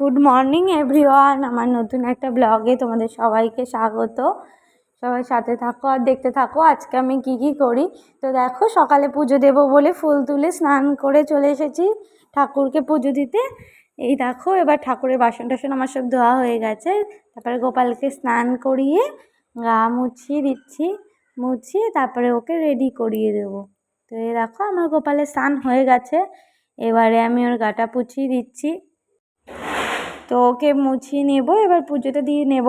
Good morning everyone আমার নতুন একটা ব্লগে তোমাদের সবাইকে স্বাগত। সবাই সাথে থাকো আর দেখতে থাকো আজকে আমি কি কি করি। তো দেখো, সকালে পুজো দেব বলে ফুল তুলে স্নান করে চলে এসেছি ঠাকুরকে পুজো দিতে। এই দেখো, এবার ঠাকুরের বাসন টাসন আমার সব ধোয়া হয়ে গেছে। তারপরে গোপালকে স্নান করিয়ে গা মুছিয়ে দিচ্ছি, মুছিয়ে তারপরে ওকে রেডি করিয়ে দেবো। তো এই দেখো, আমার গোপালের স্নান হয়ে গেছে। এবারে আমি ওর গাটা পুছিয়ে দিচ্ছি। তো ওকে মুছিয়ে নেব, এবার পুজোটা দিয়ে নেব।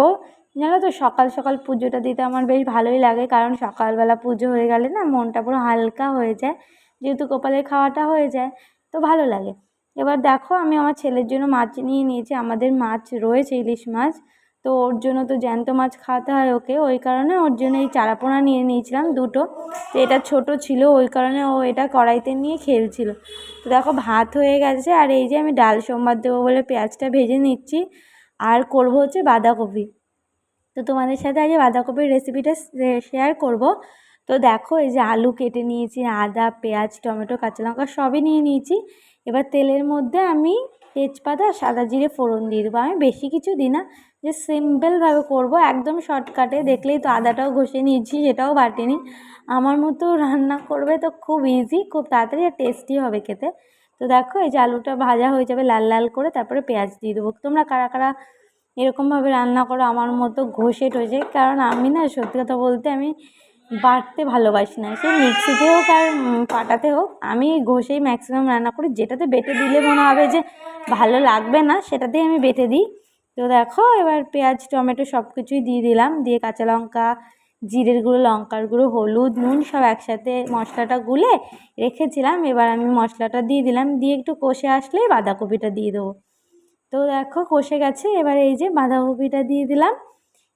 জানো তো, সকাল সকাল পুজোটা দিতে আমার বেশ ভালোই লাগে, কারণ সকালবেলা পুজো হয়ে গেলে না মনটা পুরো হালকা হয়ে যায়, যেহেতু কপালের খাওয়াটা হয়ে যায়, তো ভালো লাগে। এবার দেখো, আমি আমার ছেলের জন্য মাছ নিয়ে নিয়েছি, আমাদের মাছ রয়েছে ইলিশ মাছ। তো ওর জন্য তো জ্যান্ত মাছ খাওয়াতে হয় ওকে, ওই কারণে ওর জন্য এই চারাপোনা নিয়ে নিয়েছিলাম দুটো। তো এটা ছোট ছিল, ওই কারণে ও এটা কড়াইতে নিয়ে খেলছিল। তো দেখো ভাত হয়ে গেছে, আর এই যে আমি ডাল সোমবার দেবো বলে পেঁয়াজটা ভেজে নিচ্ছি। আর করব হচ্ছে বাঁধাকপি। তো তোমাদের সাথে আজ বাঁধাকপির রেসিপিটা শেয়ার করব। তো দেখো এই যে আলু কেটে নিয়েছি, আদা, পেঁয়াজ, টমেটো, কাঁচা লঙ্কা সবই নিয়ে নিয়েছি। এবার তেলের মধ্যে আমি তেজপাতা আর সাদা জিরে, ফোড়ন দিয়ে দেবো। আমি বেশি কিছু দিই না যে সিম্পলভাবে করব, একদম শর্টকাটে দেখলেই তো আদাটাও ঘষে নিয়েছি, সেটাও বাটিনি। আমার মতো রান্না করবে তো খুব ইজি খুব তাড়াতাড়ি আর টেস্টি হবে খেতে। তো দেখো, এই যে আলুটা ভাজা হয়ে যাবে লাল লাল করে, তারপরে পেঁয়াজ দিয়ে দেবো। তোমরা কারা কারা এরকমভাবে রান্না করো, আমার মতো ঘষে টষে কারণ আমি না, সত্যি কথা বলতে আমি বাটতে ভালোবাসি না। সে মিক্সিতে হোক আর পাটাতে হোক, আমি ঘষেই ম্যাক্সিমাম রান্না করি। যেটাতে বেটে দিলে মনে হবে যে ভালো লাগবে না, সেটাতেই আমি বেটে দিই। তো দেখো, এবার পেঁয়াজ, টমেটো সব কিছুই দিয়ে দিলাম। দিয়ে কাঁচা লঙ্কা, জিরের গুঁড়ো, লঙ্কার গুঁড়ো, হলুদ, নুন সব একসাথে মশলাটা গুলে রেখেছিলাম। এবার আমি মশলাটা দিয়ে দিলাম। দিয়ে একটু কষে আসলেই বাঁধাকপিটা দিয়ে দেবো। তো দেখো, কষে গেছে। এবার এই যে বাঁধাকপিটা দিয়ে দিলাম।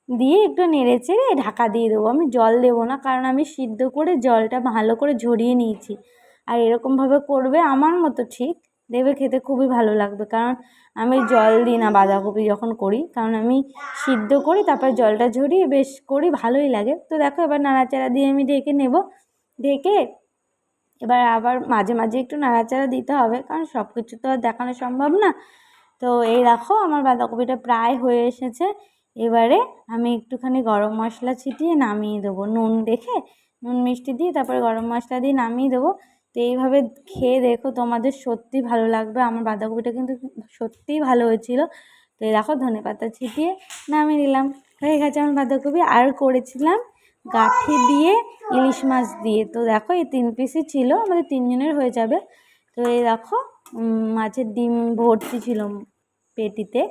দিয়ে একটু নেড়ে চেড়ে ঢাকা দিয়ে দেবো। আমি জল দেবো না, কারণ আমি সিদ্ধ করে জলটা ভালো করে ঝরিয়ে নিয়েছি। আর এরকমভাবে করবে আমার মতো ঠিক, দেবে খেতে খুবই ভালো লাগবে, কারণ আমি জল দিই না বাঁধাকপি যখন করি, কারণ আমি সিদ্ধ করি, তারপর জলটা ঝরিয়ে বেশ করি, ভালোই লাগে। তো দেখো এবার নাড়াচাড়া দিয়ে আমি ঢেকে নেব। ঢেকে এবার আবার মাঝে মাঝে একটু নাড়াচাড়া দিতে হবে, কারণ সব কিছু তো আর দেখানো সম্ভব না। তো এই দেখো আমার বাঁধাকপিটা প্রায় হয়ে এসেছে। এবারে আমি একটুখানি গরম মশলা ছিটিয়ে নামিয়ে দেবো। নুন দেখে, নুন মিষ্টি দিয়ে তারপরে গরম মশলা দিয়ে নামিয়ে দেবো। তো এইভাবে খেয়ে দেখো তোমাদের সত্যি ভালো লাগবে। আমার বাঁধাকপিটা কিন্তু সত্যিই ভালো হয়েছিল। তো এই দেখো ধনে পাতা ছিটিয়ে নামিয়ে দিলাম হয়ে গেছে আমার বাঁধাকপি। আর করেছিলাম গাঠি দিয়ে ইলিশ মাছ দিয়ে। তো দেখো এই তিন পিসই ছিল, আমাদের তিনজনের হয়ে যাবে। তো এই দেখো মাছের ডিম ভর্তি ছিল পেটিতে।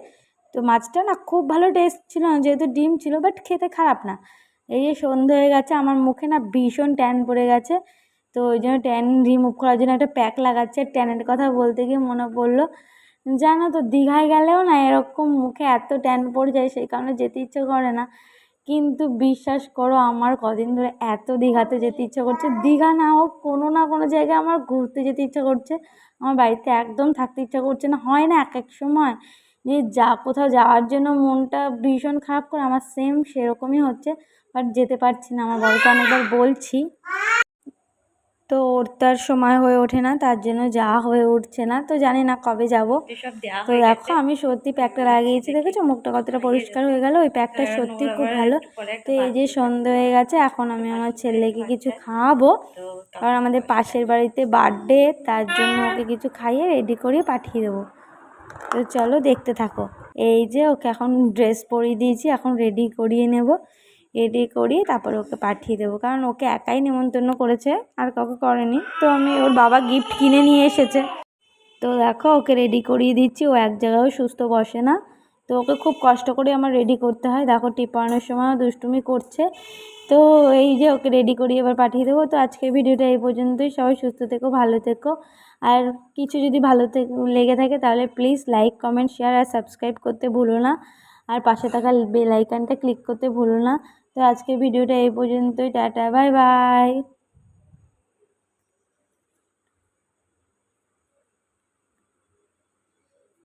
তো মাছটা না খুব ভালো টেস্ট ছিল না, যেহেতু ডিম ছিল বাট খেতে খারাপ না। এই যে সন্ধে হয়ে গেছে, আমার মুখে না ভীষণ ট্যান পড়ে গেছে। তো ওই জন্য ট্যান রিমুভ করার জন্য একটা প্যাক লাগাচ্ছে ট্যানের কথা বলতে গিয়ে মনে পড়ল, জানো তো দীঘায় গেলেও না এরকম মুখে এত ট্যান পড়ে যায়, সেই কারণে যেতে ইচ্ছে করে না। কিন্তু বিশ্বাস করো, আমার কদিন ধরে এত দীঘাতে যেতে ইচ্ছে করছে। দীঘা না হোক, কোনো না কোনো জায়গায় আমার ঘুরতে যেতে ইচ্ছে করছে। আমার বাড়িতে একদম থাকতে ইচ্ছা করছে না, হয় না এক এক সময়। যে যা কোথাও যাওয়ার জন্য মনটা ভীষণ খারাপ করে আমার সেম সেরকমই হচ্ছে বাট যেতে পারছি না আমার বাড়িতে অনেকবার বলছি। তো ওর তার সময় হয়ে ওঠে না তার জন্য যাওয়া হয়ে উঠছে না তো জানি না কবে যাব। তো দেখো আমি সত্যি প্যাকটা লাগিয়েছি দেখেছ? মুখটা কতটা পরিষ্কার হয়ে গেল ওই প্যাকটা সত্যি খুব ভালো। তো এই যে সন্ধে হয়ে গেছে এখন আমি আমার ছেলেকে কিছু খাওয়াবো। কারণ আমাদের পাশের বাড়িতে বার্থডে তার জন্য ওকে কিছু খাইয়ে রেডি করিয়ে পাঠিয়ে দেবো। তো চলো দেখতে থাকো। এই যে ওকে এখন ড্রেস পরিয়ে দিয়েছি, এখন রেডি করিয়ে নেব। রেডি করিয়ে তারপরে ওকে পাঠিয়ে দেবো। কারণ ওকে একাই নিমন্ত্রণ করেছে, আর কাউকে করেনি। তো আমি ওর বাবা গিফট কিনে নিয়ে এসেছে। তো দেখো, ওকে রেডি করিয়ে দিচ্ছি। ও এক জায়গায়ও সুস্থ বসে না। তো ওকে খুব কষ্ট করে আমার রেডি করতে হয়। দেখো, টিপানোর সময় দুষ্টুমি করছে। তো এই যে ওকে রেডি করিয়ে এবার পাঠিয়ে দেবো। তো আজকের ভিডিওটা এই পর্যন্তই। সবাই সুস্থ থেকো, ভালো থেকো। আর কিছু যদি ভালো লেগে থাকে তাহলে প্লিজ লাইক কমেন্ট শেয়ার আর সাবস্ক্রাইব করতে ভুলো না। আর পাশে থাকা বেলাইকানটা ক্লিক করতে ভুলো না। তো আজকের ভিডিওটা এই পর্যন্তই। Tata bye bye